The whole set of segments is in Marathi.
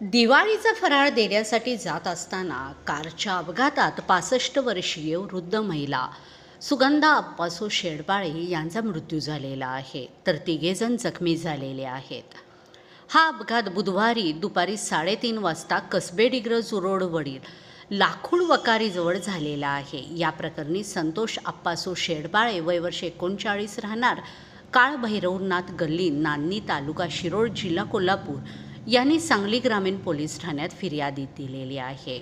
दिवाळीचा फराळ देण्यासाठी जात असताना कारच्या अपघातात पासष्ट वर्षीय वृद्ध महिला सुगंधा अप्पासो शेडबाळे यांचा मृत्यू झालेला आहे. तर तिघेजण जखमी झालेले आहेत. हा अपघात बुधवारी दुपारी साडेतीन वाजता कसबेडिग्रज रोडवरील लाखूड वकारीजवळ झालेला आहे. या प्रकरणी संतोष अप्पासो शेडबाळे वय वर्ष एकोणचाळीस राहणार काळ भैरवनाथ गल्ली नान्नी तालुका शिरोळ जिल्हा कोल्हापूर यांनी सांगली ग्रामीण पोलीस ठाण्यात फिर्यादी दिलेली आहे.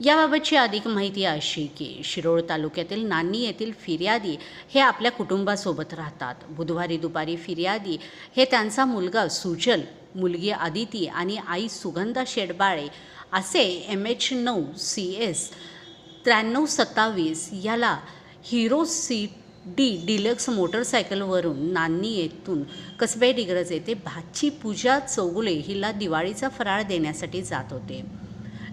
याबाबतची अधिक माहिती अशी की शिरोळ तालुक्यातील नान्नी येथील फिर्यादी हे आपल्या कुटुंबासोबत राहतात. बुधवारी दुपारी फिर्यादी हे त्यांचा मुलगा सुजल मुलगी आदिती आणि आई सुगंधा शेडबाळे असे एम एच नऊ सी एस त्र्याण्णव सत्तावीस याला हिरो सी डी डिलक्स मोटरसायकलवरून नान्नी येथून कसबे डिग्रज येथे भाची पूजा चौगुले हिला दिवाळीचा फराळ देण्यासाठी जात होते.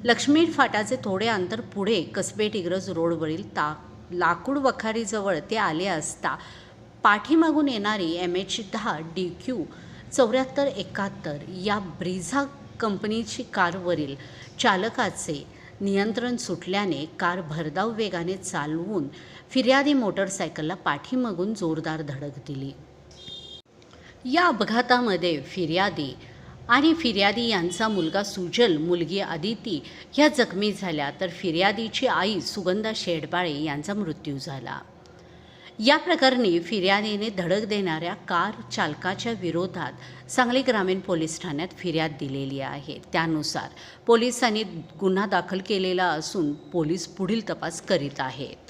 लक्ष्मी फाटाचे थोडे अंतर पुढे कसबे डिग्रज रोडवरील ता लाकूड वखारीजवळ ते आले असता पाठीमागून येणारी एम एच दहा डी क्यू चौऱ्याहत्तर एकाहत्तर या ब्रिझा कंपनीची कारवरील चालकाचे नियंत्रण सुटल्याने कार भरधाव वेगाने चालवून फिर्यादी मोटरसायकलला पाठीमागून जोरदार धडक दिली. या अपघातामध्ये फिर्यादी आणि फिर्यादी यांचा मुलगा सुजल मुलगी आदिती ह्या जखमी झाल्या तर फिर्यादीची आई सुगंधा शेडबाळे यांचा मृत्यू झाला. या प्रकरणी फिर्यादीने धडक देणाऱ्या कार चालकाच्या विरोधात सांगली ग्रामीण पोलीस ठाण्यात फिर्याद दिलेली आहे. त्यानुसार पोलिसांनी गुन्हा दाखल केलेला असून पोलीस पुढील तपास करीत आहेत.